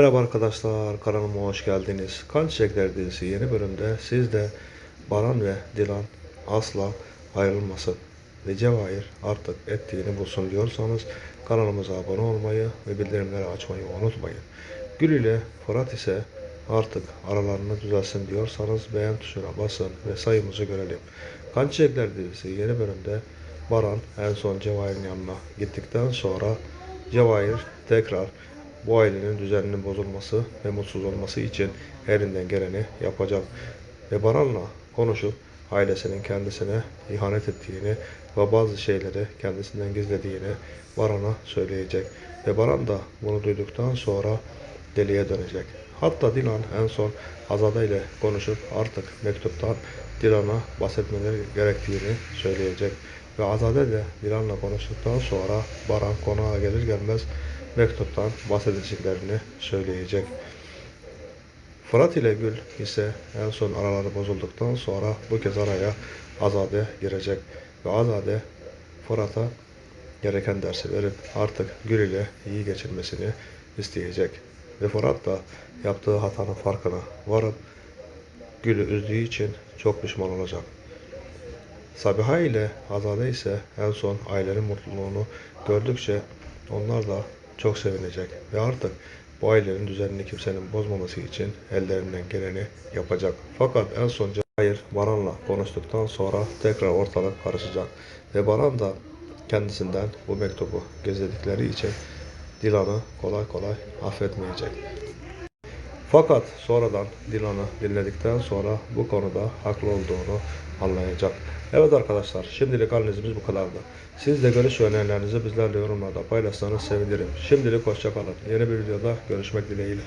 Merhaba arkadaşlar, kanalıma hoş geldiniz. Kan Çiçekler dizisi yeni bölümde siz de Baran ve Dilan asla ayrılmasın ve Cevahir artık ettiğini bulsun diyorsanız kanalımıza abone olmayı ve bildirimleri açmayı unutmayın. Gül ile Fırat ise artık aralarını düzelsin diyorsanız beğen tuşuna basın ve sayımızı görelim. Kan Çiçekler dizisi yeni bölümde Baran en son Cevahir'in yanına gittikten sonra Cevahir tekrar bu ailenin düzeninin bozulması ve mutsuz olması için elinden geleni yapacak. Ve Baran'la konuşup ailesinin kendisine ihanet ettiğini ve bazı şeyleri kendisinden gizlediğini Baran'a söyleyecek. Ve Baran da bunu duyduktan sonra deliye dönecek. Hatta Dilan en son Azade ile konuşup artık mektuptan Dilan'a bahsetmeleri gerektiğini söyleyecek. Ve Azade de Dilan'la konuştuktan sonra Baran konağa gelir gelmez mektuptan bahsedeceklerini söyleyecek. Fırat ile Gül ise en son araları bozulduktan sonra bu kez araya Azade girecek ve Azade Fırat'a gereken dersi verip artık Gül ile iyi geçirmesini isteyecek. Ve Fırat da yaptığı hatanın farkına varıp Gül'ü üzdüğü için çok pişman olacak. Sabiha ile Azade ise en son ailenin mutluluğunu gördükçe onlar da çok sevinecek ve artık bu ailenin düzenini kimsenin bozmaması için ellerinden geleni yapacak. Fakat en son Cahir Baran'la konuştuktan sonra tekrar ortalık karışacak ve Baran da kendisinden bu mektubu gizledikleri için Dilan'ı kolay kolay affetmeyecek. Fakat sonradan Dilan'ı dinledikten sonra bu konuda haklı olduğunu anlayacak. Evet arkadaşlar şimdilik analizimiz bu kadardı. Siz de görüş ve önerilerinizi bizlerle yorumlarda paylaşsanız sevinirim. Şimdilik hoşçakalın. Yeni bir videoda görüşmek dileğiyle.